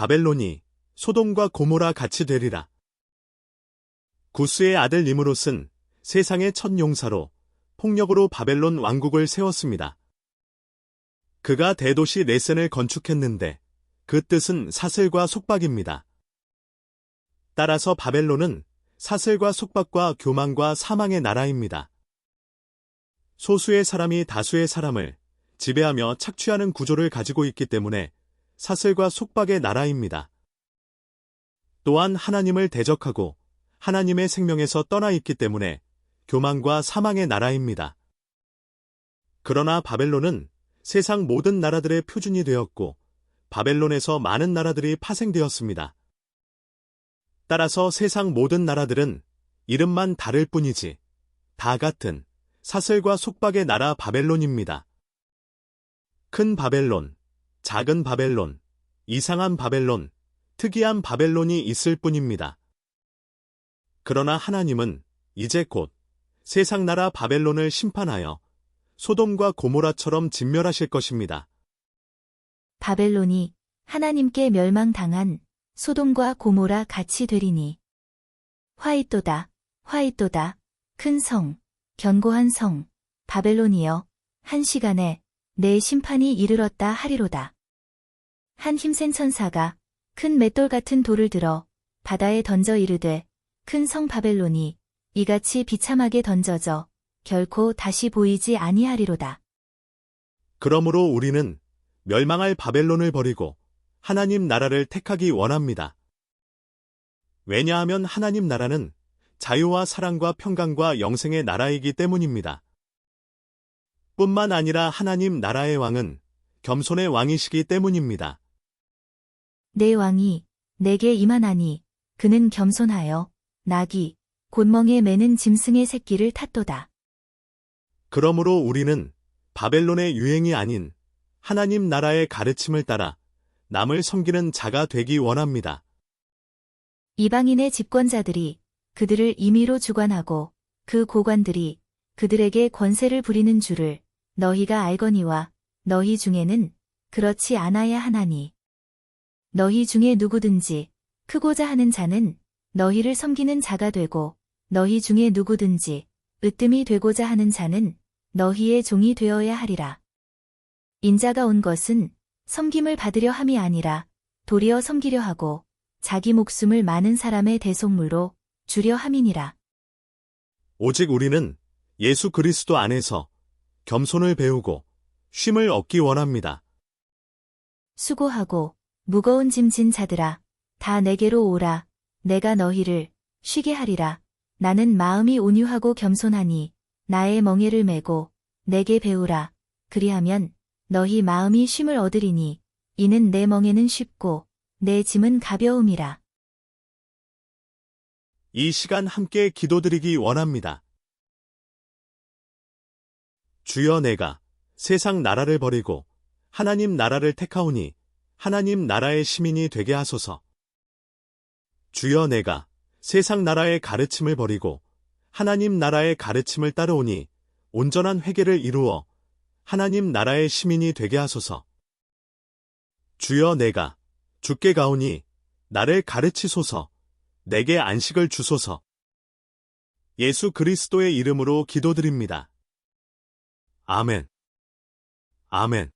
바벨론이 소돔과 고모라 같이 되리라. 구스의 아들 니무롯은 세상의 첫 용사로 폭력으로 바벨론 왕국을 세웠습니다. 그가 대도시 레센을 건축했는데 그 뜻은 사슬과 속박입니다. 따라서 바벨론은 사슬과 속박과 교만과 사망의 나라입니다. 소수의 사람이 다수의 사람을 지배하며 착취하는 구조를 가지고 있기 때문에 사슬과 속박의 나라입니다. 또한 하나님을 대적하고 하나님의 생명에서 떠나 있기 때문에 교만과 사망의 나라입니다. 그러나 바벨론은 세상 모든 나라들의 표준이 되었고 바벨론에서 많은 나라들이 파생되었습니다. 따라서 세상 모든 나라들은 이름만 다를 뿐이지 다 같은 사슬과 속박의 나라 바벨론입니다. 큰 바벨론, 작은 바벨론, 이상한 바벨론, 특이한 바벨론이 있을 뿐입니다. 그러나 하나님은 이제 곧 세상 나라 바벨론을 심판하여 소돔과 고모라처럼 진멸하실 것입니다. 바벨론이 하나님께 멸망당한 소돔과 고모라 같이 되리니. 화이또다, 화이또다, 큰 성, 견고한 성, 바벨론이여, 한 시간에 내 심판이 이르렀다 하리로다. 한 힘센 천사가 큰 맷돌 같은 돌을 들어 바다에 던져 이르되 큰 성 바벨론이 이같이 비참하게 던져져 결코 다시 보이지 아니하리로다. 그러므로 우리는 멸망할 바벨론을 버리고 하나님 나라를 택하기 원합니다. 왜냐하면 하나님 나라는 자유와 사랑과 평강과 영생의 나라이기 때문입니다. 뿐만 아니라 하나님 나라의 왕은 겸손의 왕이시기 때문입니다. 내 왕이 내게 임하나니 그는 겸손하여 낙이 곤멍에 매는 짐승의 새끼를 탔도다. 그러므로 우리는 바벨론의 유행이 아닌 하나님 나라의 가르침을 따라 남을 섬기는 자가 되기 원합니다. 이방인의 집권자들이 그들을 임의로 주관하고 그 고관들이 그들에게 권세를 부리는 줄을 너희가 알거니와 너희 중에는 그렇지 않아야 하나니. 너희 중에 누구든지 크고자 하는 자는 너희를 섬기는 자가 되고 너희 중에 누구든지 으뜸이 되고자 하는 자는 너희의 종이 되어야 하리라. 인자가 온 것은 섬김을 받으려 함이 아니라 도리어 섬기려 하고 자기 목숨을 많은 사람의 대속물로 주려 함이니라. 오직 우리는 예수 그리스도 안에서 겸손을 배우고 쉼을 얻기 원합니다. 수고하고 무거운 짐진 자들아 다 내게로 오라 내가 너희를 쉬게 하리라 나는 마음이 온유하고 겸손하니 나의 멍에를 메고 내게 배우라 그리하면 너희 마음이 쉼을 얻으리니 이는 내 멍에는 쉽고 내 짐은 가벼움이라 이 시간 함께 기도드리기 원합니다. 주여 내가 세상 나라를 버리고 하나님 나라를 택하오니 하나님 나라의 시민이 되게 하소서. 주여 내가 세상 나라의 가르침을 버리고 하나님 나라의 가르침을 따르오니 온전한 회개를 이루어 하나님 나라의 시민이 되게 하소서. 주여 내가 죽게 가오니 나를 가르치소서. 내게 안식을 주소서. 예수 그리스도의 이름으로 기도드립니다. 아멘. 아멘.